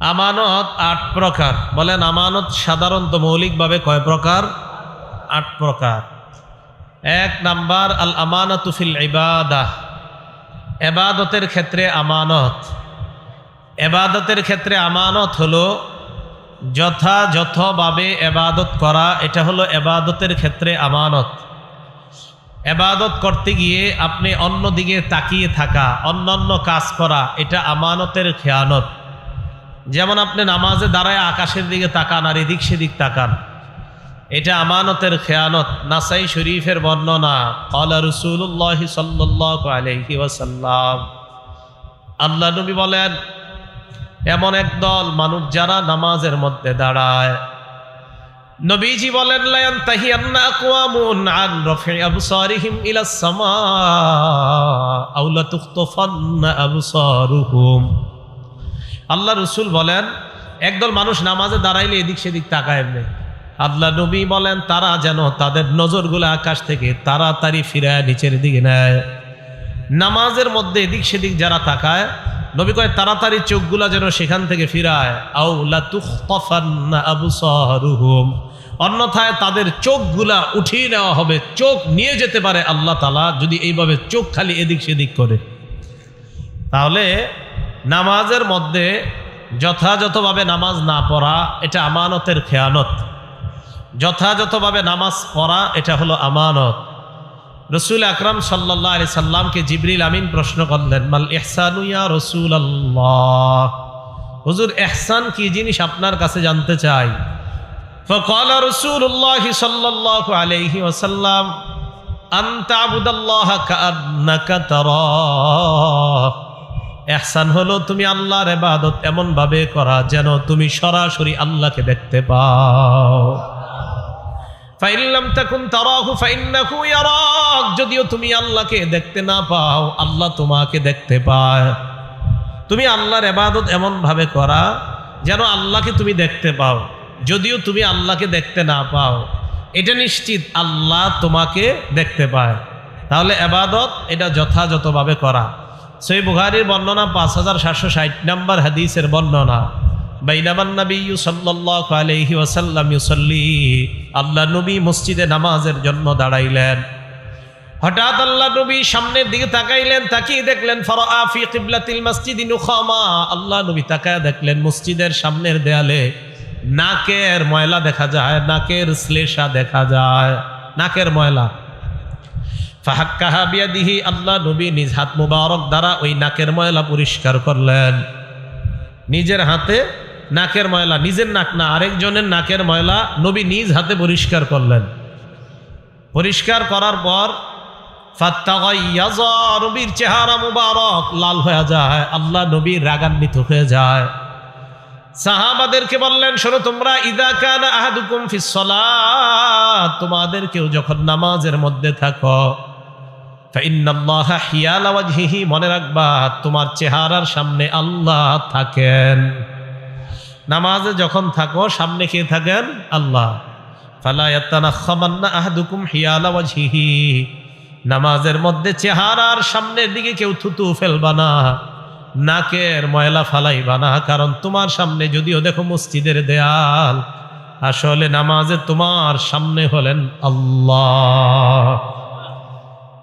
আমানত আট প্রকার। বলেন আমানত সাধারণত মৌলিকভাবে কয় প্রকার? আট প্রকার। এক নাম্বার, আল আমানতুফিল ইবাদাহ। এবাদতের ক্ষেত্রে আমানত। এবাদতের ক্ষেত্রে আমানত হলো যথাযথভাবে এবাদত করা, এটা হলো এবাদতের ক্ষেত্রে আমানত। এবাদত করতে গিয়ে আপনি অন্য দিকে তাকিয়ে থাকা, অন্যান্য কাজ করা, এটা আমানতের খেয়ানত। যেমন আপনি নামাজে দাঁড়ায় আকাশের দিকে তাকান আর এদিক সেদিক তাকান। এটা আমানতের খেয়ানত, নাসাই শরীফের বর্ণনা। কলা রসুল্লাহ সাল্লাহ আলহি ওয়াসাল্লাম। আল্লাহ নবী বলেন, এমন একদল মানুষ যারা নামাজের মধ্যে দাঁড়ায়। নবীজি বলেন লায়ান তাহিয়ান্না আকওয়ামুন আন ইলা আল্লাহ রসুল বলেন, একদল মানুষ নামাজে দাঁড়াইলে এদিক সেদিক তাকায় এমনি। আল্লাহ নবী বলেন, তারা যেন তাদের নজরগুলো আকাশ থেকে তাড়াতাড়ি ফিরায়, নিচের দিকে নেয়। নামাজের মধ্যে এদিক সেদিক যারা তাকায়, নবী কয়, তাড়াতাড়ি চোখগুলা যেন সেখান থেকে ফিরায়। অন্যথায় তাদের চোখগুলা উঠিয়ে নেওয়া হবে, চোখ নিয়ে যেতে পারে আল্লাহ তালা যদি এইভাবে চোখ খালি এদিক সেদিক করে। তাহলে নামাজের মধ্যে যথাযথভাবে নামাজ না পড়া, এটা আমানতের খেয়ানত। যথাযথভাবে নামাজ পড়া, এটা হলো আমানত। রসুল আকরাম সাল্লাহ আলি সাল্লামকে জিবরিল আমিন প্রশ্ন করলেন, মাল ইয়া রসুল আল্লাহ হুজুর এহসান কি জিনিস আপনার কাছে জানতে চাই? আলাইহি রসুল্লাহ এহসান হলো, তুমি আল্লাহর এবাদত এমন ভাবে করা যেন তুমি সরাসরি আল্লাহকে দেখতে পাও। যদিও তুমি আল্লাহকে দেখতে না পাও, আল্লাহ তোমাকে দেখতে পায়। তুমি আল্লাহর এবাদত এমন ভাবে করা যেন আল্লাহকে তুমি দেখতে পাও, যদিও তুমি আল্লাহকে দেখতে না পাও। এটা নিশ্চিত আল্লাহ তোমাকে দেখতে পায়। তাহলে এবাদত এটা যথাযথভাবে করা। সেই বুখারির বর্ণনা পাঁচ হাজার সাতশো ষাট নম্বর হাদিসের বর্ণনা আল্লাহ নবী নামাজের জন্য দাঁড়াইলেন। হঠাৎ সামনের দিকে তাকাইলেন, তাকিয়ে দেখলেন আল্লাহ নবী তাকায় দেখলেন, মসজিদের সামনের দেয়ালে নাকের ময়লা দেখা যায়, নাকের শ্লেষা দেখা যায়, নাকের ময়লা। ফাহাক্কাহা বিয়াদিহি আল্লাহ নবী নিজ হাত মুবারক দ্বারা ওই নাকের ময়লা পরিষ্কার করলেন। নিজের হাতে নাকের ময়লা, নিজের নাক না, আরেকজনের নাকের ময়লা নবী নিজ হাতে পরিষ্কার করলেন। পরিষ্কার করার পর নবীর চেহারা মুবারক লাল হয়ে যায়, আল্লাহ নবীর রাগান্বিত হয়ে যায়। সাহাবাদেরকে বললেন, শোনো তোমরা, ইদা কান আহাদুকুম ফিসসালাত তোমাদের কেউ যখন নামাজের মধ্যে থাকো মনে রাখবা, তোমার চেহারার সামনে আল্লাহ থাকেন। নামাজে যখন থাকো, সামনে কে থাকেন? আল্লাহ। নামাজের মধ্যে চেহারার সামনের দিকে কেউ থুতু ফেলবা না, নাকের ময়লা ফালাইবা না, কারণ তোমার সামনে যদিও দেখো মসজিদের দেয়াল, আসলে নামাজে তোমার সামনে হলেন আল্লাহ।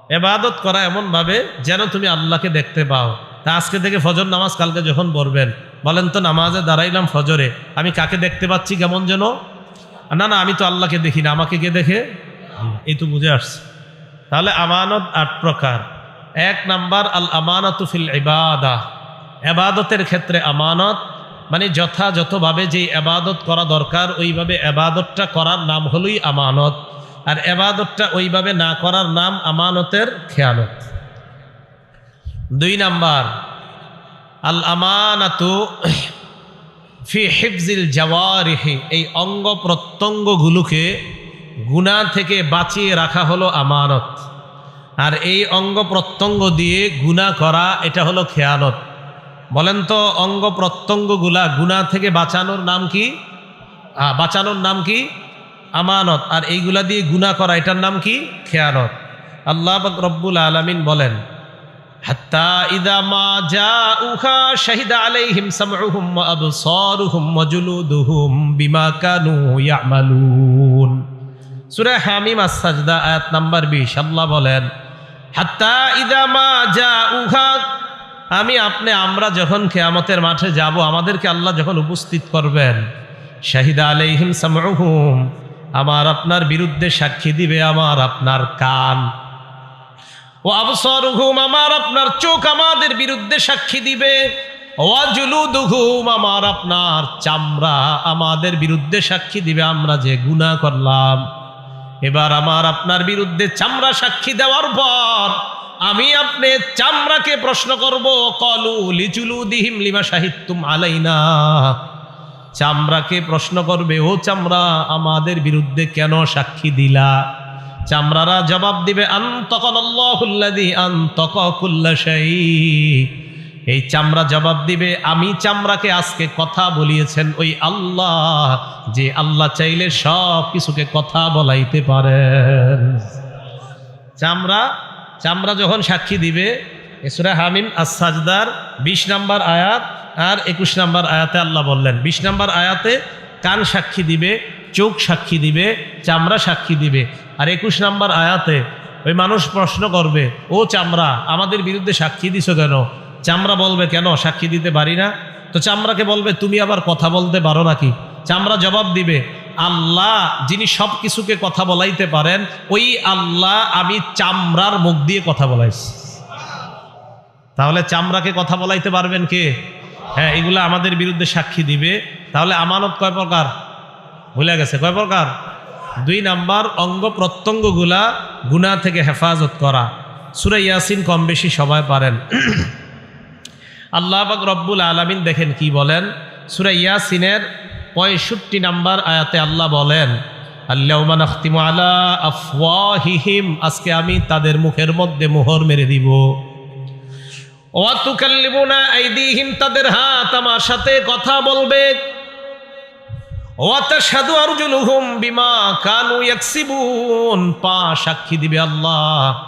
এবাদত করা এমন ভাবে যেন তুমি আল্লাহকে দেখতে পাও। তা আজকে থেকে ফজর নামাজ কালকে যখন পড়বেন, বলেন তো নামাজে দাঁড়াইলাম ফজরে, আমি কাকে দেখতে পাচ্ছি কেমন যেন? না না, আমি তো আল্লাহকে দেখি না, আমাকে কে দেখে? এই তো বুঝে আসছে। তাহলে আমানত আট প্রকার। এক নাম্বার আল আমানত ফিল ইবাদা। এবাদতের ক্ষেত্রে আমানত মানে যথাযথভাবে যে এবাদত করা দরকার, ওইভাবে এবাদতটা করার নাম হলোই আমানত। আর এবাদতটা ওইভাবে না করার নাম আমানতের খেয়ানত। দুই নাম্বার আল আমানাতু ফি হিফজিল জাওয়ারিহি, এই অঙ্গ প্রত্যঙ্গগুলোকে গুণা থেকে বাঁচিয়ে রাখা হলো আমানত। আর এই অঙ্গ প্রত্যঙ্গ দিয়ে গুণা করা, এটা হলো খেয়ানত। বলেন তো, অঙ্গ প্রত্যঙ্গগুলা গুণা থেকে বাঁচানোর নাম কি? বাঁচানোর নাম কি? আমানত। আর এইগুলা দিয়ে গুণা করা, এটার নাম কি? খেয়ানত। আল্লাহ রব্বুল আলমিন বলেন, হাত্তা যা উহা শাহিদা আলাইহিম বিমা হামিম নাম্বার বলেন, হাত্তা যা উহা আমি আপনি, আমরা যখন কেয়ামতের মাঠে যাব, আমাদেরকে আল্লাহ যখন উপস্থিত করবেন, শাহিদা আলাইহিম সামরুহুম আমার আপনার বিরুদ্ধে সাক্ষী দিবে আমার আপনার কান। ও আবসরহুম, আমার আপনার চোখ আমাদের বিরুদ্ধে সাক্ষী দিবে। ওয়াজুলুদুহুম আমার আপনার চামড়া আমাদের বিরুদ্ধে সাক্ষী দিবে। আমরা যে গুনাহ করলাম, এবার আমার আপনার বিরুদ্ধে চামড়া সাক্ষী দেওয়ার পর আমি আপনি চামড়াকে প্রশ্ন করব, কলু লিচুলু দিহিম লিমা সাহিত্যুম আলাইনা। চামড়াকে প্রশ্ন করবে, ও চামড়া, আমাদের বিরুদ্ধে কেন সাক্ষী দিলা? চামড়ারা জবাব দিবে এই চামড়া জবাব দিবে, আমি চামড়াকে আজকে কথা বলিয়েছেন ওই আল্লাহ, যে আল্লাহ চাইলে সব কিছুকে কথা বলাইতে পারেন। চামড়া চামড়া যখন সাক্ষী দিবে এসুরা হামিম আসাজদার বিশ নাম্বার আয়াত আর একুশ নাম্বার আয়াতে আল্লাহ বললেন, বিশ নাম্বার আয়াতে কান সাক্ষী দিবে, চোখ সাক্ষী দিবে, চামড়া সাক্ষী দিবে। আর একুশ নাম্বার আয়াতে ওই মানুষ প্রশ্ন করবে, ও চামড়া, আমাদের বিরুদ্ধে সাক্ষী দিছো কেন? চামড়া বলবে, কেন? সাক্ষী দিতে পারি না? তো চামড়াকে বলবে, তুমি আবার কথা বলতে পারো নাকি? চামড়া জবাব দিবে, আল্লাহ, যিনি সব কিছুকে কথা বলাইতে পারেন, ওই আল্লাহ আমি চামড়ার মুখ দিয়ে কথা বলাইছি। তাহলে চামড়াকে কথা বলাইতে পারবেন কে? হ্যাঁ এগুলো আমাদের বিরুদ্ধে সাক্ষী দিবে। তাহলে আমানত কয় প্রকার? ভুলে গেছে, কয় প্রকার? দুই নাম্বার, অঙ্গ প্রত্যঙ্গগুলা গুণা থেকে হেফাজত করা। সুরে ইয়াসিন কম বেশি সবাই পারেন। আল্লাহ পাক রব্বুল আলামিন দেখেন কি বলেন? সুরে ইয়াসিনের পঁয়ষট্টি নাম্বার আয়াতে আল্লাহ বলেন আল্লাহমান আখতিমু আলা আফওয়াহিহিম আজকে আমি তাদের মুখের মধ্যে মোহর মেরে দিব। ওয়াতুকাল্লিমুনা আইদিহিম, তাদের হাত আমার সাথে কথা বলবে। ওয়াতাশহাদু আরজুলুহুম বিমা কানু ইয়াকসিবুন, পা সাক্ষী দিবে আল্লাহ।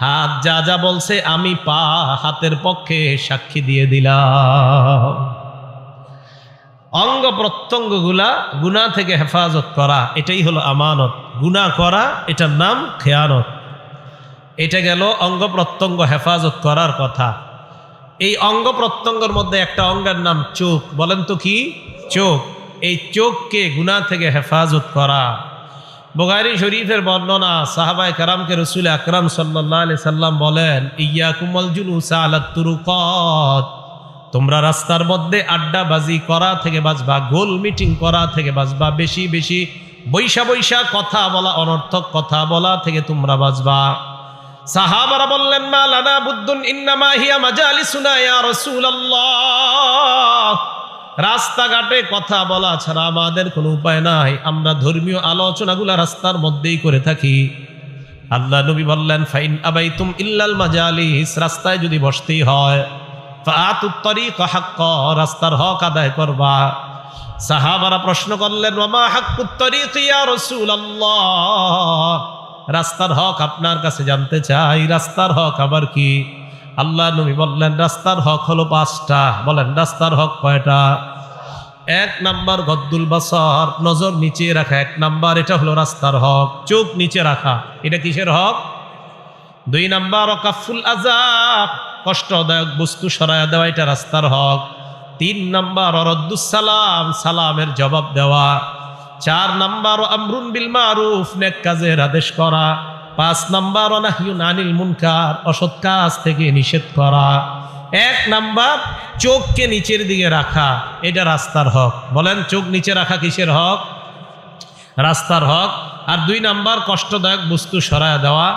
হাত যা যা বলছে, আমি পা হাতের পক্ষে সাক্ষী দিয়ে দিলাম। অঙ্গ প্রত্যঙ্গগুলা গুণা থেকে হেফাজত করা, এটাই হলো আমানত। গুণা করা, এটার নাম খেয়ানত। এটা গেল অঙ্গ প্রত্যঙ্গ হেফাজত করার কথা। এই অঙ্গ প্রত্যঙ্গের মধ্যে একটা অঙ্গের নাম চোখ। বলেন তো কি? চোখ। এই চোখকে গুণা থেকে হেফাজত করা। বোগারি শরীফের বর্ণনা সাহাবায় কারামকে রসুল আকরাম সাল্লাহ আলি সাল্লাম বলেন ইয়া কুমল জুলুসা আলাত তুরুকত। তোমরা রাস্তার মধ্যে আড্ডাবাজি করা থেকে বাঁচবা, গোল মিটিং করা থেকে বাঁচবা, বেশি বেশি বৈশা বৈশা কথা বলা, অনর্থক কথা বলা থেকে তোমরা বাঁচবা। সাহাবারা বললেন মা লানা বুদ্দুন ইন্নামা হিয়া মাজালিসুনা ইয়া রাসূলুল্লাহ। রাস্তাঘাটে কথা বলা ছাড়া আমাদের কোনো উপায় নাই। আমরা ধর্মীয় আলোচনাগুলা রাস্তার মধ্যেই করে থাকি। আল্লাহ নবী বললেন, ফাইন আবাইতুম ইল্লাল মাজালিস। রাস্তায় যদি বসতেই হয় রাস্তার হক আদায় করবা। সাহাবারা প্রশ্ন করলেন মামা হাক্কুত্তরিক ইয়া রাসূলুল্লাহ? রাস্তার হক আপনার কাছে জানতে চাই, রাস্তার হক আবার কি? আল্লাহ নবী বললেন, রাস্তার হক হলো পাঁচটা। বলেন, রাস্তার হক কয়টা? এক নাম্বার গদ্দুল বাসর, নজর নিচে রাখা এক নাম্বার, এটা হলো রাস্তার হক। চোখ নিচে রাখা, এটা কিসের হক? দুই নাম্বার অকাফুল আজাব কষ্টদায়ক বস্তু সরায়া দেওয়া, এটা রাস্তার হক। তিন নাম্বার অরদ্দুসালাম সালামের জবাব দেওয়া। চার নাম্বার আমরুন বিল মারুফ, নেক কাজের আদেশ করা। পাঁচ নাম্বার অনাহিউন আনিল মুনকার, অসৎ কাজ থেকে নিষেধ করা। এক নাম্বার, চোখকে নিচের দিকে রাখা, এটা রাস্তার হক। বলেন, চোখ নিচে রাখা কিসের হক? রাস্তার হক। আর দুই নাম্বার, কষ্টদায়ক বস্তু সরায় দেওয়া,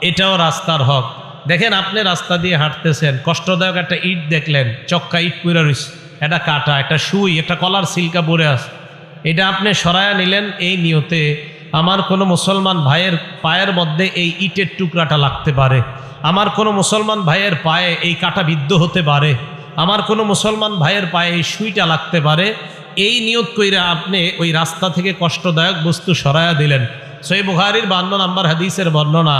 এটাও রাস্তার হক। দেখেন, আপনি রাস্তা দিয়ে হাঁটতেছেন, কষ্টদায়ক একটা ইট দেখলেন, চক্কা ইট পুরে রয়েছে একটা কাটা, একটা সুই, একটা কলার সিল্কা পরে আছে। এটা আপনি সরায়া নিলেন এই নিয়তে আমার কোনো মুসলমান ভাইয়ের পায়ের মধ্যে এই ইটের টুকরাটা লাগতে পারে। আমার কোনো মুসলমান ভাইয়ের পায়ে এই কাটা বিদ্ধ হতে পারে। আমার কোনো মুসলমান ভাইয়ের পায়ে এই সুইটা লাগতে পারে। এই নিয়ত কইরা আপনি ওই রাস্তা থেকে কষ্টদায়ক বস্তু সরায়া দিলেন। সই বুহারির বান্ন নাম্বার হাদিসের বর্ণনা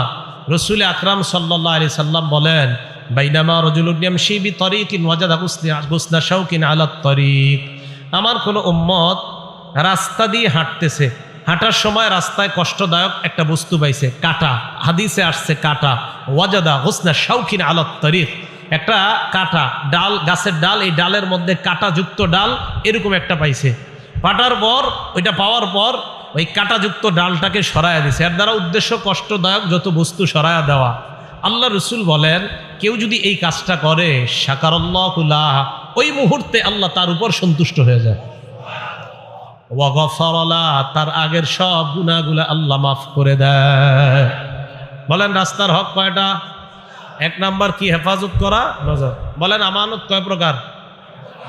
রসুল আকরাম সাল্লাহ আলি সাল্লাম বলেন, বাইনামা রজুলুন ইয়ামশি বিতরিকিন ওয়াজাদা গুসনা গুসনা শাওকিন আলা তরিক। আমার কোনো উম্মত রাস্তা দিয়ে হাঁটতেছে। হাঁটার সময় রাস্তায় কষ্টদায়ক একটা বস্তু পাইছে, কাটা। হাদিসে আসছে কাটা। ওয়াজাদা হোসনা শাউকিন আলত তরিক একটা কাটা, ডাল, গাছের ডাল, এই ডালের মধ্যে কাটাযুক্ত ডাল, এরকম একটা পাইছে। পাটার পর, ওইটা পাওয়ার পর, ওই কাটাযুক্ত ডালটাকে সরায়া দিছে। এর দ্বারা উদ্দেশ্য কষ্টদায়ক যত বস্তু সরায়া দেওয়া। আল্লাহ রসুল বলেন, কেউ যদি এই কাজটা করে সাকারল্লাহুল্লাহ ওই মুহূর্তে আল্লাহ তার উপর সন্তুষ্ট হয়ে যায়। তার আগের সব গুণাগুলা আল্লাহ মাফ করে দেয়। বলেন, রাস্তার হক কয়টা? এক নাম্বার কি, হেফাজত করা? বলেন, আমানত কয় প্রকার?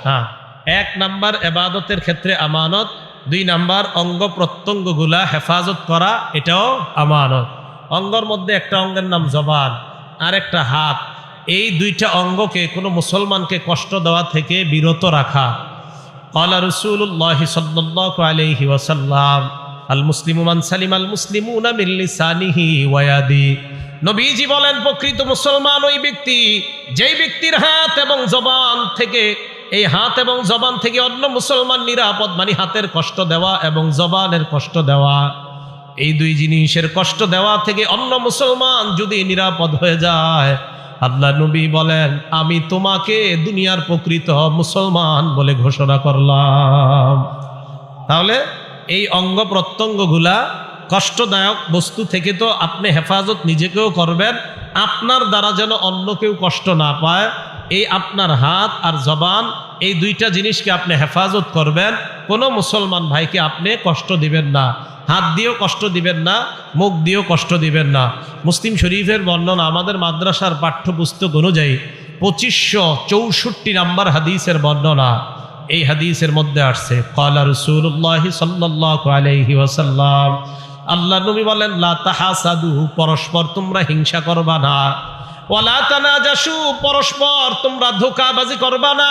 হ্যাঁ এক নাম্বার এবাদতের ক্ষেত্রে আমানত, দুই নাম্বার অঙ্গ প্রত্যঙ্গগুলা হেফাজত করা, এটাও আমানত। অঙ্গর মধ্যে একটা অঙ্গের নাম জবান, আর একটা হাত। এই দুইটা অঙ্গকে কোনো মুসলমানকে কষ্ট দেওয়া থেকে বিরত রাখা। قال رسول الله صلى الله عليه وسلم المسلم من سلم المسلمون من لسانه ويده নবীজি বলেন প্রকৃত মুসলমান ওই ব্যক্তি যেই ব্যক্তির হাত এবং জবান থেকে এই হাত এবং জবান থেকে অন্য মুসলমান নিরাপদ মানে হাতের কষ্ট দেওয়া এবং জবানের কষ্ট দেওয়া এই দুই জিনিসের কষ্ট দেওয়া থেকে অন্য মুসলমান যদি নিরাপদ হয়ে যায় আল্লাহ নবী বলেন, আমি তোমাকে দুনিয়ার প্রকৃত মুসলমান বলে ঘোষণা করলাম। তাহলে এই অঙ্গ প্রত্যঙ্গগুলা কষ্টদায়ক বস্তু থেকে তো আপনি হেফাজত নিজেকেও করবেন। আপনার দ্বারা যেন অন্য কেউ কষ্ট না পায়, এই আপনার হাত আর জবান, এই দুইটা জিনিসকে আপনি হেফাজত করবেন। কোনো মুসলমান ভাইকে আপনি কষ্ট দিবেন না। হাত দিয়েও কষ্ট দিবেন না, মুখ দিয়েও কষ্ট দিবেন না। মুসলিম শরীফের বর্ণনা আমাদের মাদ্রাসার পাঠ্যপুস্তক অনুযায়ী পঁচিশশো চৌষট্টি নাম্বার হাদিসের বর্ণনা এই হাদিসের মধ্যে আসছে কলা রসুল্লাহ সাল্লাহ আলাইহি ওয়াসাল্লাম আল্লাহ নবী বলেন, লা তাহাসাদু, পরস্পর তোমরা হিংসা করবা না। ওয়ালা তানাজাসু, পরস্পর তোমরা ধোকাবাজি করবা না।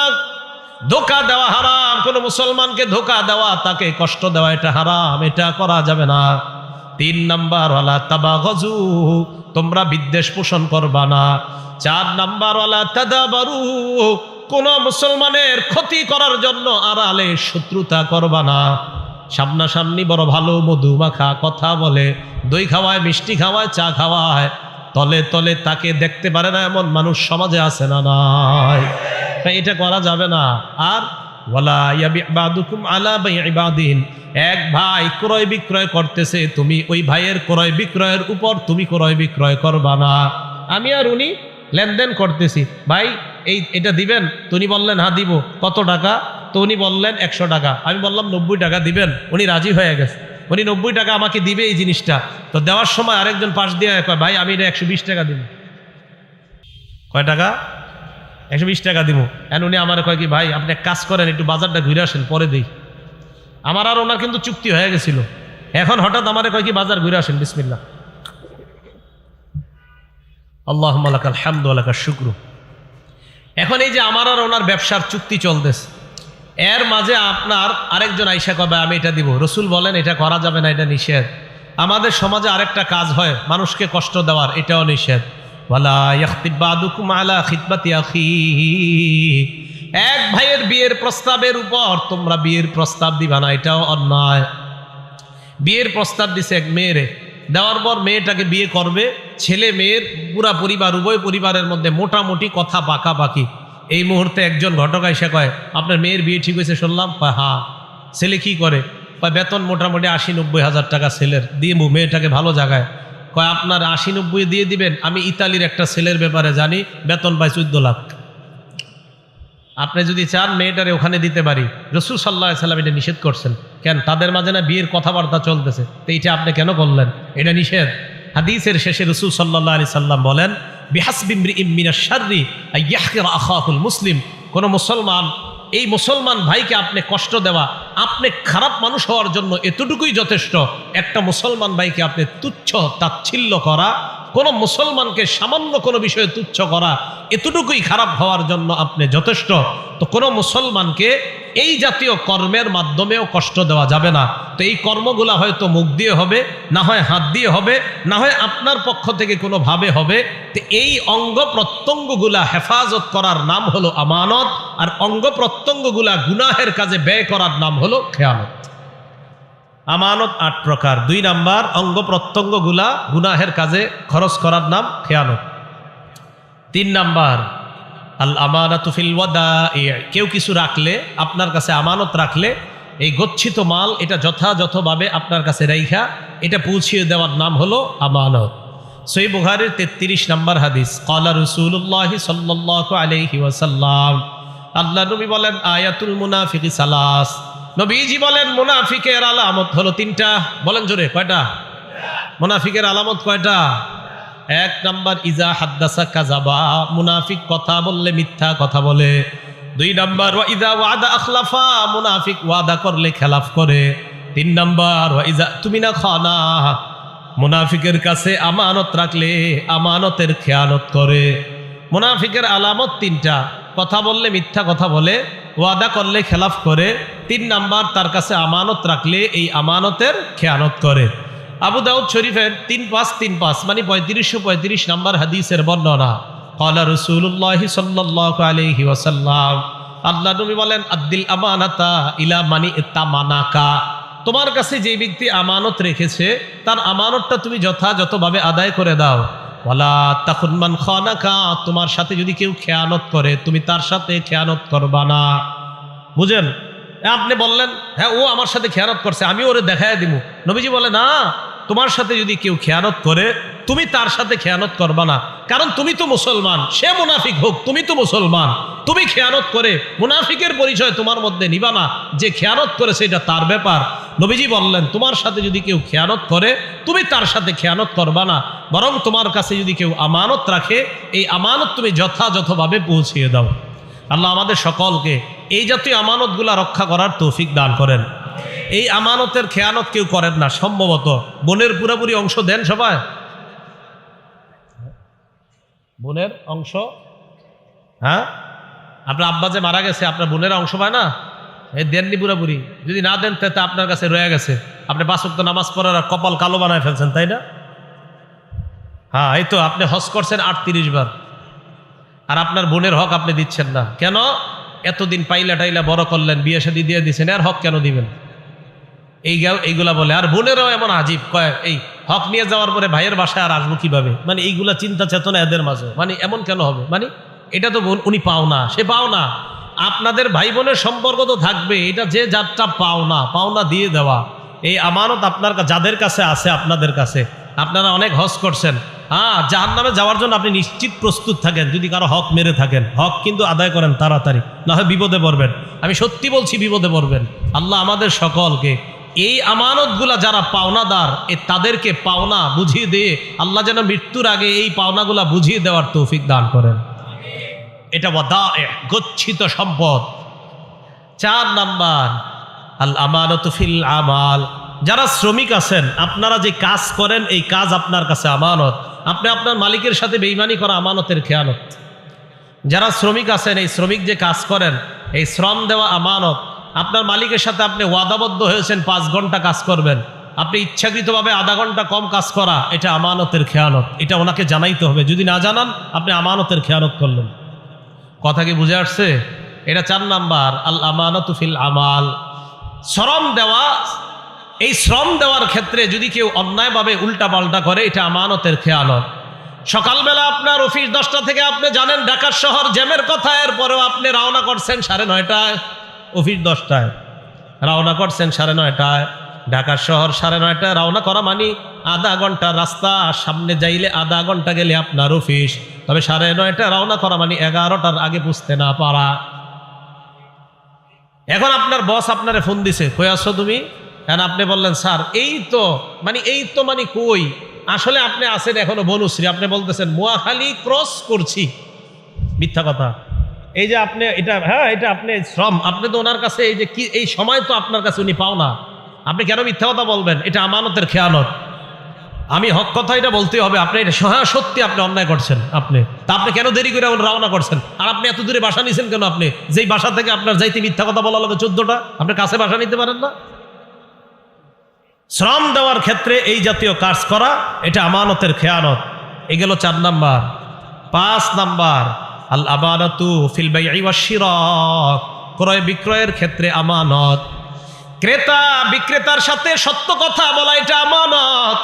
ধোকা দেওয়া হারাম। কোন মুসলমানকে ধোকা দেওয়া, তাকে কষ্ট দেওয়া, এটা হারাম, এটা করা যাবে না। তিন নাম্বার ওয়ালা তাবাগজু, তোমরা বিদ্বেষ পোষণ করবা না। চার নাম্বার ওয়ালা তাদাবারু, কোন মুসলমানের ক্ষতি করার জন্য আড়ালে শত্রুতা করবা না। সামনাসামনি বড় ভালো মধু মাখা কথা বলে, দই খাওয়ায়, মিষ্টি খাওয়ায়, চা খাওয়ায় তলে তলে তাকে দেখতে পারে না এমন মানুষ সমাজে আছে না নাই। এটা করা যাবে না। আর আলা এক ভাই ক্রয় বিক্রয় করতেছে, তুমি ওই ভাইয়ের ক্রয় বিক্রয়ের উপর তুমি ক্রয় বিক্রয় করবা না। আমি আর উনি লেনদেন করতেছি। ভাই, এই, এটা দিবেন? তুমি বললেন হ্যাঁ দিব। কত টাকা? তো উনি বললেন, একশো টাকা। আমি বললাম, নব্বই টাকা দিবেন। উনি রাজি হয়ে গেছে। উনি নব্বই টাকা আমাকে দিবে এই জিনিসটা। তো দেওয়ার সময় আরেকজন পাশ দিয়ে কয়, ভাই, আমি এটা একশো বিশ টাকা দিব। কয়, টাকা? একশো বিশ টাকা দিব। এন উনি আমার কয় কি, ভাই, আপনি এক কাজ করেন, একটু বাজারটা ঘুরে আসেন, পরে দিই। আমার আর ওনার কিন্তু চুক্তি হয়ে গেছিল। এখন হঠাৎ আমার কয় কি, বাজার ঘুরে আসেন বিসমিল্লা আল্লাহ আলাকাল হামদ আলাকার শুক্র। এখন এই যে আমার আর ওনার ব্যবসার চুক্তি চলতেছে এর মাঝে আপনার আরেকজন আইসা কবে, আমি এটা দিব। রসুল বলেন, এটা করা যাবে না, এটা নিষেধ। আমাদের সমাজে আরেকটা কাজ হয়, মানুষকে কষ্ট দেওয়ার, এটাও নিষেধ। এক ভাইয়ের বিয়ের প্রস্তাবের উপর তোমরা বিয়ের প্রস্তাব দিবা না, এটাও অন্যায়। বিয়ের প্রস্তাব দিছে এক মেয়েরে। দেওয়ার পর মেয়েটাকে বিয়ে করবে, ছেলে মেয়ের পুরা পরিবার, উভয় পরিবারের মধ্যে মোটামুটি কথা পাকাপাকি। এই মুহূর্তে একজন ঘটক এসে কয়, আপনার মেয়ের বিয়ে ঠিক হয়েছে শুনলাম? কয় হ্যাঁ। ছেলে কি করে? কয়, বেতন মোটামুটি আশি নব্বই হাজার টাকা ছেলের, দিয়ে মেয়েটাকে ভালো জায়গায় কয়, আপনার আশি নব্বই দিয়ে দিবেন, আমি ইতালির একটা ছেলের ব্যাপারে জানি, বেতন পাই চোদ্দ লাখ। আপনি যদি চান মেয়েটারে ওখানে দিতে পারি। রসুল সাল্লাহ সাল্লাম এটা নিষেধ করছেন। কেন? তাদের মাঝে না বিয়ের কথাবার্তা চলতেছে। তো এইটা আপনি কেন করলেন এটা নিষেধ। হাদিসের শেষে রসুল সাল্লাহ আলি সাল্লাম বলেন মুসলিম। কোন মুসলমান, এই মুসলমান ভাইকে আপনি কষ্ট দেওয়া, আপনি খারাপ মানুষ হওয়ার জন্য এতটুকুই যথেষ্ট, একটা মুসলমান ভাইকে আপনি তুচ্ছ তাচ্ছিল্য করা কোনো মুসলমানকে সামান্য কোনো বিষয়ে তুচ্ছ করা এতটুকুই খারাপ হওয়ার জন্য আপনি যথেষ্ট। তো কোনো মুসলমানকে এই জাতীয় কর্মের মাধ্যমেও কষ্ট দেওয়া যাবে না। তো এই কর্মগুলা হয়তো মুখ দিয়ে হবে, না হয় হাত দিয়ে হবে, না হয় আপনার পক্ষ থেকে কোনোভাবে হবে। তো এই অঙ্গ প্রত্যঙ্গগুলা হেফাজত করার নাম হলো আমানত, আর অঙ্গ প্রত্যঙ্গগুলা গুনাহের কাজে ব্যয় করার নাম হলো খেয়ানত। আমানত আট প্রকার। দুই নাম্বার, অঙ্গ প্রত্যঙ্গগুলা গুনাহের কাজে খরচ করার নাম খেয়ানত। তিন নাম্বার, আল আমানাতুফিল ওয়াদা কেউ কিছু রাখলে, আপনার কাছে আমানত রাখলে, এই গচ্ছিত মাল এটা যথাযথভাবে আপনার কাছে রাইখা, এটা পৌঁছিয়ে দেওয়ার নাম হলো আমানত। সই বুখারের তেত্রিশ নম্বর হাদিস কলা রসুল্লাহ সাল্লাহ আলহি ওয়াসাল্লাম। আল্লাহ নবী বলেন, আয়াতুল মুনাফিক সালাস। নবীজি বলেন, মুনাফিকের আলামত হলো তিনটা। বলেন জোরে, কয়টা? মুনাফিকের আলামত কয়টা? এক নাম্বার, ইজা হাদ্দাসা কাজাবা মুনাফিক কথা বললে মিথ্যা কথা বলে। দুই নাম্বার ইজা ওয়াদা আখলাফা। মুনাফিক ওয়াদা করলে খেলাফ করে। তিন নাম্বার ইজা তুমি না খানা। মুনাফিকের কাছে আমানত রাখলে আমানতের খেয়ানত করে। মুনাফিকের আলামত তিনটা। কথা বললে, মিথ্যা কথা বলে, ওয়াদা করলে, খেলাফ করে, তিন নাম্বার তার কাছে আমানত রাখলে, এই আমানতের খেয়ানত করে। আবু দাউদ শরীফের তিন পাঁচ তিন পাঁচ মানে পঁয়ত্রিশশো পঁয়ত্রিশ নাম্বার হাদিসের বর্ণনা। কলা রসুল্লাহ সাল্লাহ আলহি ওয়াসাল্লাম, আল্লাহ নবী বলেন আব্দিল আমানাতা ইলা মানি তামানাকা তোমার কাছে যে ব্যক্তি আমানত রেখেছে, তার আমানতটা তুমি যথাযথভাবে আদায় করে দাও। তোমার সাথে যদি কেউ খেয়ানত করে, তুমি তার সাথে খেয়ানত করবা না। বুঝেন? আপনি বললেন হ্যাঁ ও আমার সাথে খেয়ানত করছে, আমি ওরে দেখায় দিব নবীজি বলে, না তোমার সাথে যদি কেউ খেয়ানত করে, তুমি তার সাথে খেয়ানত করবা না। কারণ তুমি তো মুসলমান, সে মুনাফিক হোক, তুমি তো মুসলমান। তুমি খেয়ানত করে, মুনাফিকের পরিচয় তোমার মধ্যে নিবা না। যে খেয়ানত করে, সেটা তার ব্যাপার। নবীজি বললেন, তোমার সাথে যদি কেউ খেয়ানত করে, তুমি তার সাথে খেয়ানত করবা না। বরং তোমার কাছে যদি কেউ আমানত রাখে, এই আমানত তুমি যথাযথভাবে পৌঁছিয়ে দাও। আল্লাহ আমাদের সকলকে এই জাতীয় আমানতগুলা রক্ষা করার তৌফিক দান করেন। এই আমানতের খেয়ানত কেউ করেন না, সম্ভবত। বোনের পুরোপুরি অংশ দেন সবাই। বোনের অংশ? হ্যাঁ? আপনার আব্বা যে মারা গেছে, আপনার বোনের অংশ পায় না? এই দেননি পুরোপুরি। যদি না দেন তাতে আপনার কাছে রয়ে গেছে। আপনি পাঁচক্ত নামাজ পড়ার আর কপাল কালো বানায় ফেলছেন, তাই না? হ্যাঁ এই তো আপনি হজ করছেন আটত্রিশ বার। আর আপনার বোনের হক আপনি দিচ্ছেন না। কেন? এতদিন পাইলা টাইলা বড় করলেন, বিয়ে শাদী দিয়ে দিচ্ছেন আর হক কেন দিবেন? এই এইগুলা বলে, আর বোনেরও এমন আজীব। কয়, এই হক নিয়ে যাওয়ার পরে ভাইয়ের বাসায় আর আসব কীভাবে? মানে এইগুলা চিন্তা চেতনা এদের মাঝে। মানে এমন কেন হবে? মানে এটা তো উনি পাও না, সে পাও না। আপনাদের ভাই বোনের সম্পর্ক তো থাকবে, এটা যে যারটা পাওনা পাওনা দিয়ে দেওয়া। এই আমানত আপনার যাদের কাছে আছে আপনাদের কাছে। আপনারা অনেক হজ করছেন। হ্যাঁ জাহান নামে যাওয়ার জন্য আপনি নিশ্চিত প্রস্তুত থাকেন, যদি কারও হক মেরে থাকেন। হক কিন্তু আদায় করেন তাড়াতাড়ি না হয় বিপদে পড়বেন। আমি সত্যি বলছি, বিপদে পড়বেন। আল্লাহ আমাদের সকলকে এই আমানতগুলা যারা পাওনাদার, এ তাদেরকে পাওনা বুঝিয়ে দিয়ে আল্লাহ যেন মৃত্যুর আগে এই পাওনাগুলা বুঝিয়ে দেওয়ার তৌফিক দান করেন। এটা গচ্ছিত সম্পদ। চার নাম্বার, আল আমানত ফিল আমাল। যারা শ্রমিক আছেন, আপনারা যে কাজ করেন, এই কাজ আপনার কাছে আমানত। আপনি আপনার মালিকের সাথে বেইমানি করা আমানতের খেয়ানত। যারা শ্রমিক আছেন, এই শ্রমিক যে কাজ করেন, এই শ্রম দেওয়া আমানত আপনার মালিকের সাথে আপনি ওয়াদাবদ্ধ হয়েছেন, পাঁচ ঘণ্টা কাজ করবেন। আপনি ইচ্ছাকৃতভাবে আধা ঘণ্টা কম কাজ করা, এটা আমানতের খেয়ানত। এটা ওনাকে জানাইতে হবে। যদি না জানান, আপনি আমানতের খেয়ানত করলেন। কথা কি বুঝে আসছে? এটা চার নাম্বার, আল আমানত আমানতুফিল আমাল। শ্রম দেওয়া, এই শ্রম দেওয়ার ক্ষেত্রে যদি কেউ অন্যায়ভাবে উল্টা পাল্টা করে, এটা আমানতের খেয়ালত সকালবেলা আপনার অফিস দশটা থেকে আপনি জানেন, ঢাকার শহর জ্যামের কথা, এরপরেও আপনি রওনা করছেন সাড়ে নয়টায়। অফিস দশটায়। রওনা করছেন সাড়ে নয়টায়। ঢাকার শহর সাড়ে নয়টায় রওনা করা মানে আধা ঘণ্টা রাস্তা, সামনে যাইলে আধা ঘণ্টা গেলে আপনার অফিস। তবে সাড়ে নয়টায় রওনা করা মানে এগারোটার আগে বুঝতে না পারা। এখন আপনার বস আপনারে ফোন দিছে, কই আসছো তুমি? এখন আপনি বললেন, স্যার, এই তো মানে এই তো মানে কই? আসলে আপনি আছেন এখনও বনুশ্রী। আপনি বলতেছেন, মোয়াখালী ক্রস করছি। মিথ্যা কথা। এই যে আপনি, এটা হ্যাঁ এটা আপনি শ্রম। আপনি তো ওনার কাছে এই যে কি, এই সময় তো আপনার কাছে উনি পাও না আপনি কেন মিথ্যা কথা বলবেন? এটা আমানতের খেয়ানত। আমি হক কথা এটা বলতে হবে। আপনি এটা হ্যাঁ সত্যি আপনি অন্যায় করছেন, আপনি। তা আপনি কেন দেরি করে রওনা করছেন? আর আপনি এত দূরে বাসা নিয়েছেন কেন আপনি? যেই বাসা থেকে আপনার যাইতে মিথ্যা কথা বলা লাগে চোদ্দটা, আপনি কাছে বাসা নিতে পারেন না? শ্রম দেওয়ার ক্ষেত্রে এই জাতীয় কাজ করা, এটা আমানতের খেয়ানত। এ গেল চার নাম্বার। পাঁচ নাম্বার। আল আমানতু ফিল শিরাক ক্রয় বিক্রয়ের ক্ষেত্রে আমানত। ক্রেতা বিক্রেতার সাথে সত্য কথা বলা, এটা আমানত।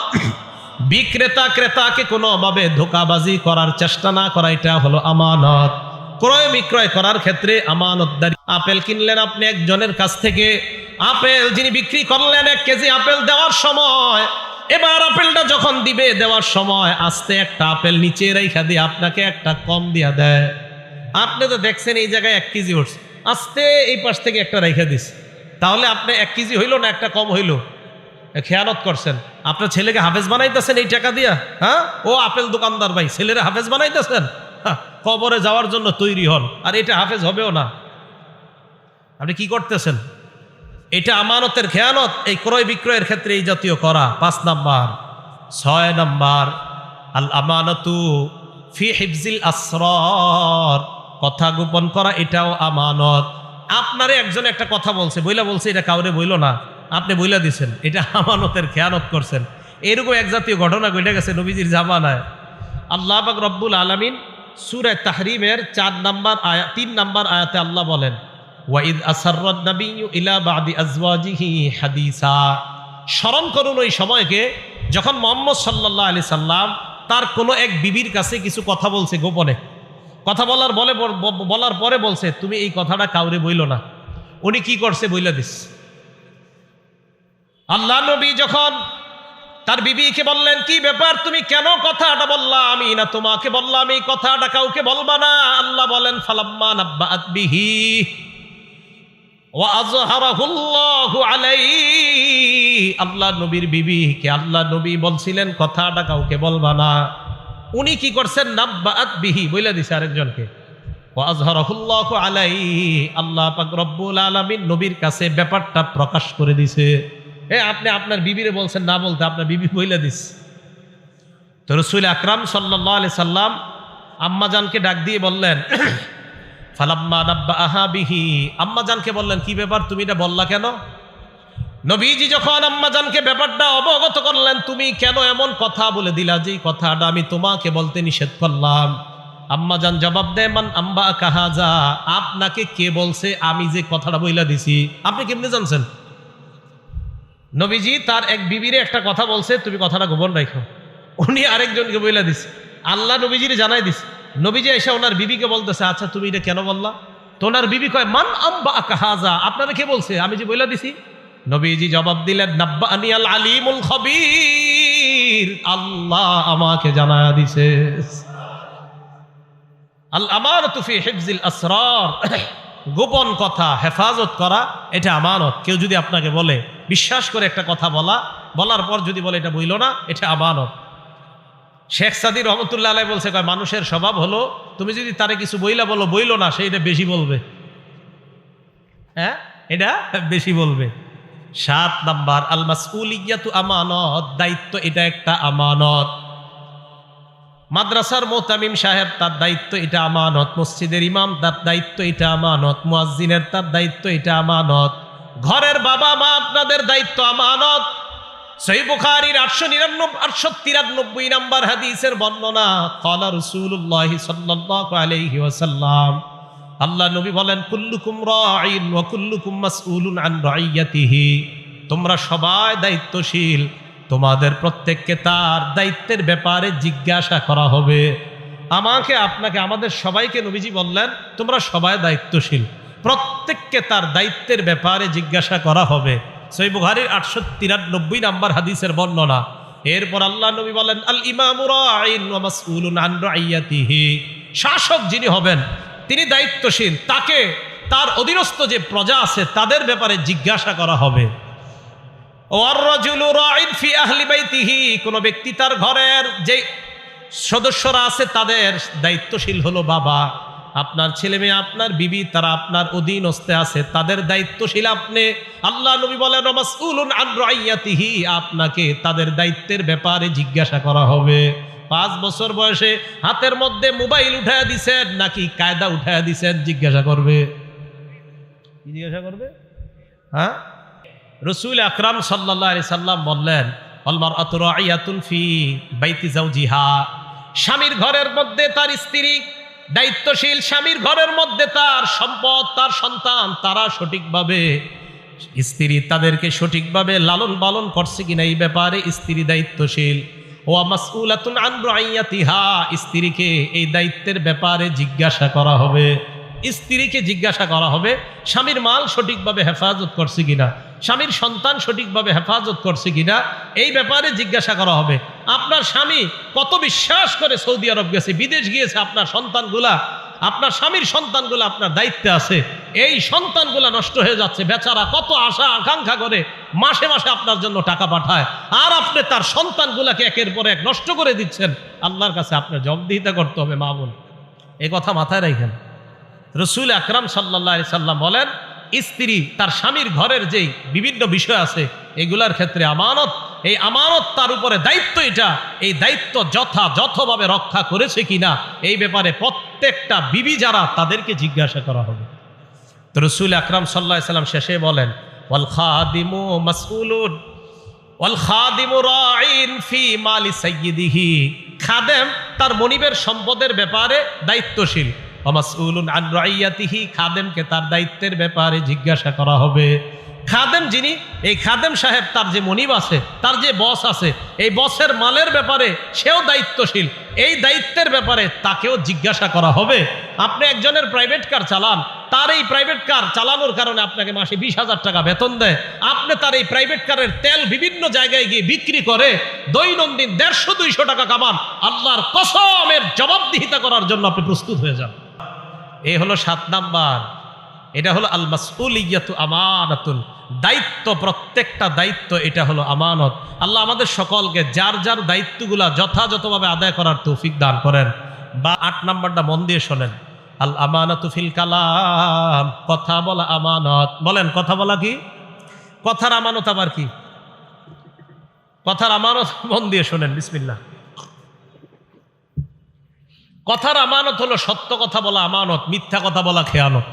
বিক্রেতা ক্রেতাকে কোনোভাবে ধোকাবাজি করার চেষ্টা না করা, এটা হলো আমানত। ক্রয় বিক্রয় করার ক্ষেত্রে আমানতদারি। আপেল কিনলেন আপনি একজনের কাছ থেকে। আপেল যিনি বিক্রি করলেন, এক কেজি আপেল দেওয়ার সময় এবার আপেলটা যখন দিবে, দেওয়ার সময় আস্তে একটা আপেল নিচে রেখা দিয়ে আপনাকে একটা কম দিয়া দেয়। আপনি তো দেখছেন এই জায়গায় এক কেজি উঠছে। আস্তে এই পাশ থেকে একটা রেখা দিস তাহলে আপনি এক কেজি হইল না একটা কম হইল? খেয়ালত করছেন। আপনার ছেলেকে হাফেজ বানাইতেছেন এই টাকা দিয়া? হ্যাঁ? ও আপেল দোকানদার ভাই, ছেলেরা হাফেজ বানাইতেছেন? কবরে যাওয়ার জন্য তৈরি হন। আর এটা হাফেজ হবেও না। আপনি কি করতেছেন? এটা আমানতের খেয়ানত, এই ক্রয় বিক্রয়ের ক্ষেত্রে এই জাতীয় করা। পাঁচ নাম্বার। ছয় নাম্বার, আল আমানতু ফি হিফজিল আসরর। কথা গোপন করা, এটাও আমানত। আপনারে একজন একটা কথা বলছে, বইলা বলছে, এটা কাউরে বইল না। আপনি বইলা দিছেন, এটা আমানতের খেয়ানত করছেন। এরকম এক জাতীয় ঘটনা ঘটে গেছে নবীজির জামানায়। আল্লাহ পাক রব্বুল আলমিন সুরে তাহরিমের চার নাম্বার আয়া, তিন নাম্বার আয়াতে আল্লাহ বলেন ওয়াইদ আসাররাদ নাবিয়্যু ইলা বাদি আজওয়াজিহি হাদিসা। স্মরণ করুন ওই সময়কে, যখন মোহাম্মদ সাল্লাল্লাহু আলাইহি সাল্লাম তার কোনো এক বিবির কাছে কিছু কথা বলছে গোপনে। কথা বলার বলে বলার পরে বলছে, তুমি এই কথাটা কাউরে বইল না। উনি কি করছে বইলা দিস? আল্লাহ নবী যখন তার বিবিকে বললেন, কি ব্যাপার? তুমি কেন কথাটা বললা আমি না তোমাকে বললাম? এই কথাটা কাউকে বলবা না? আল্লাহ বলেন, ফালাম্মা নাব্বাআত বিহি। আল্লাহ নবীর বিবিকে আল্লাহ নবী বলছিলেন, কথাটা কাউকে বলবা না। উনি কি করছেন? নাব্বাআত বিহি, বইলা দিছে আরেকজনকে। ওয়া আযহারাহুল্লাহু আলাইহি, আল্লাহ পাক আলামিন নবীর কাছে ব্যাপারটা প্রকাশ করে দিছে। এ, আপনি আপনার বিবিরে বলছেন, না বলতে আপনার বিবি বইলা দিস তো রসুল আকরাম সাল্লি সাল্লাম আম্মাজানকে ডাক দিয়ে বললেন ফালাম্মা নাব্বা আহা বিহি আম্মাজানকে বললেন, কি ব্যাপার? তুমি এটা বললা কেন? নবীজি যখন আম্মাজানকে ব্যাপারটা অবগত করলেন, তুমি কেন এমন কথা বলে দিলা যে কথাটা আমি তোমাকে বলতে নিষেধ করলাম? আম্মাজান জবাব দেয়, মান আম্বা কাহাজা আপনাকে কে বলছে আমি যে কথাটা বইলা দিছি? আপনি কেমনে জানছেন? নবীজি তার এক বিবিরে একটা কথা বলছে, তুমি কথাটা গোপন রাখো। উনি আরেকজনকে বইলা দিছে। আল্লাহ নবীজির জানাই দিছে। নবীজি এসে ওনার বিবিকে বলতেছে আচ্ছা তুমি এটা কেন বললা? তো ওনার বিবি কয়, মান আম্বা কাহাজা আপনারা কে বলছে? আমি যে বইলা দিছি। নবীজি জবাব দিলেন নাব্বা আনি আল আলিমুল খবির। আল্লাহ আমাকে জানায়া দিছে। আল আমার তুফি হেফজিল আসরার। গোপন কথা, হেফাজত করা, এটা আমানত। কেউ যদি আপনাকে বলে, বিশ্বাস করে একটা কথা বলা, বলার পর যদি বলে এটা বইল না, এটা আমানত। শেখ সাদি রহমতুল্লাহ আলাই বলছে, কয়, মানুষের স্বভাব হলো, তুমি যদি তারে কিছু বইলা বলো, বইল না সে এটা বেশি বলবে। হ্যাঁ? এটা বেশি বলবে। সাত নাম্বার আল মাসউলিয়াতু আমানত, দায়িত্ব এটা একটা আমানত। মাদ্রাসার মোতামিম সাহেব, তার দায়িত্ব এটা আমানত। মসজিদের ইমাম, তার দায়িত্ব এটা আমানত। মুয়াজ্জিনের, তার দায়িত্ব এটা আমানত। ঘরের বাবা মা আপনাদের দায়িত্ব আমানত। আটশো আটশো তিরানব্বই নাম্বার হাদিসের বর্ণনা, কলা আল্লাহ নবী তোমরা সবাই দায়িত্বশীল, তোমাদের প্রত্যেককে তার দায়িত্বের ব্যাপারে জিজ্ঞাসা করা হবে। আমাকে, আপনাকে, আমাদের সবাইকে নবীজি বললেন, তোমরা সবাই দায়িত্বশীল, প্রত্যেককে তার দায়িত্বের ব্যাপারে জিজ্ঞাসা করা হবে। সই বুহারির আটশো তিরানব্বই নাম্বার হাদিসের বর্ণনা। এরপর আল্লাহ নবী বলেন, আল ইমামুরাইয়াতিহি শাসক যিনি হবেন, তিনি দায়িত্বশীল। তাকে তার অধীনস্থ যে প্রজা আছে, তাদের ব্যাপারে জিজ্ঞাসা করা হবে। কোন ব্যক্তি তার ঘরের যে সদস্যরা আছে, তাদের দায়িত্বশীল হলো বাবা। আপনার ছেলে মেয়ে, আপনার বিবি, তারা আপনার অধীন অধীনস্থে আছে, তাদের দায়িত্বশীল আপনি। আল্লাহ নবী বলেন আপনাকে তাদের দায়িত্বের ব্যাপারে জিজ্ঞাসা করা হবে। পাঁচ বছর বয়সে হাতের মধ্যে মোবাইল উঠায়া দিছেন, নাকি কায়দা উঠায়া দিছেন, জিজ্ঞাসা করবে। জিজ্ঞাসা করবে? হ্যাঁ? রসুল আকরাম সাল্লাহ সাল্লাম বললেন অলমার আতুরাইয়াতুন ফি বাইতি জাউজিহা স্বামীর ঘরের মধ্যে তার স্ত্রী দায়িত্বশীল স্বামীর ঘরের মধ্যে তার সম্পদ, তার সন্তান, তারা সঠিকভাবে স্ত্রী তাদেরকে সঠিকভাবে লালন পালন করছে কিনা এই ব্যাপারে স্ত্রী দায়িত্বশীল। ও আমাসুলাতুন আন তিহা স্ত্রীকে এই দায়িত্বের ব্যাপারে জিজ্ঞাসা করা হবে। স্ত্রীকে জিজ্ঞাসা করা হবে, স্বামীর মাল সঠিকভাবে হেফাজত করছে কিনা, স্বামীর সন্তান সঠিকভাবে হেফাজত করছে কিনা, এই ব্যাপারে জিজ্ঞাসা করা হবে। আপনার স্বামী কত বিশ্বাস করে সৌদি আরব গেছে, বিদেশ গিয়েছে, আপনার সন্তানগুলা, আপনার স্বামীর সন্তানগুলো আপনার দায়িত্বে আছে, এই সন্তানগুলা নষ্ট হয়ে যাচ্ছে, বেচারা কত আশা, আকাঙ্ক্ষা করে মাসে মাসে আপনার জন্য টাকা পাঠায়, আর আপনি তার সন্তানগুলাকে একের পর এক নষ্ট করে দিচ্ছেন, আল্লাহর কাছে আপনার জবাবদিহিতা করতে হবে মামুন এই কথা মাথায় রাখেন। রসুল আকরাম সাল্লাহ সাল্লাম বলেন, স্ত্রী তার স্বামীর ঘরের যেই বিভিন্ন বিষয় আছে, এগুলার ক্ষেত্রে আমানত, এই আমানত তার উপরে দায়িত্ব এটা, এই দায়িত্ব যথাযথভাবে রক্ষা করেছে কিনা, এই ব্যাপারে প্রত্যেকটা বিবি যারা তাদেরকে জিজ্ঞাসা করা হবে। তো রসুল আকরাম সাল্লাহ সাল্লাম শেষে বলেন রাইন ফি খাদেম তার মনিবের সম্পদের ব্যাপারে দায়িত্বশীল। অমাসউলুন আন রাইয়াতিহি, খাদেমকে তার দায়িত্বের ব্যাপারে জিজ্ঞাসা করা হবে। খাদেম যিনি, এই খাদেম সাহেব তার যে মনিব আছে, তার যে বস আছে, এই বসের মালের ব্যাপারে সেও দায়িত্বশীল। এই দায়িত্বের ব্যাপারে তাকেও জিজ্ঞাসা করা হবে। আপনি একজনের প্রাইভেট কার চালান, তার এই প্রাইভেট কার চালানোর কারণে আপনাকে মাসে বিশ হাজার টাকা বেতন দেয়। আপনি তার এই প্রাইভেট কারের তেল বিভিন্ন জায়গায় গিয়ে বিক্রি করে দৈনন্দিন দেড়শো দুইশো টাকা কামান, আল্লাহর কসমের জবাবদিহিতা করার জন্য আপনি প্রস্তুত হয়ে যান। এই হলো সাত নাম্বার। এটা হলো আল মাসউলিয়াতু আমানাতুন। দায়িত্ব, প্রত্যেকটা দায়িত্ব এটা হলো আমানত। আল্লাহ আমাদের সকলকে যার যার দায়িত্বগুলা যথাযথভাবে আদায় করার তৌফিক দান করেন। বা আট নাম্বারটা মন দিয়ে শোনেন। আল আমানাতু ফিল কালাম। কথা বলা আমানত। বলেন, কথা বলা কি? কথার আমানত আবার কি? কথার আমানত মন দিয়ে শোনেন, বিসমিল্লাহ। কথার আমানত হলো সত্য কথা বলা আমানত মিথ্যা কথা বলা খেয়ানত।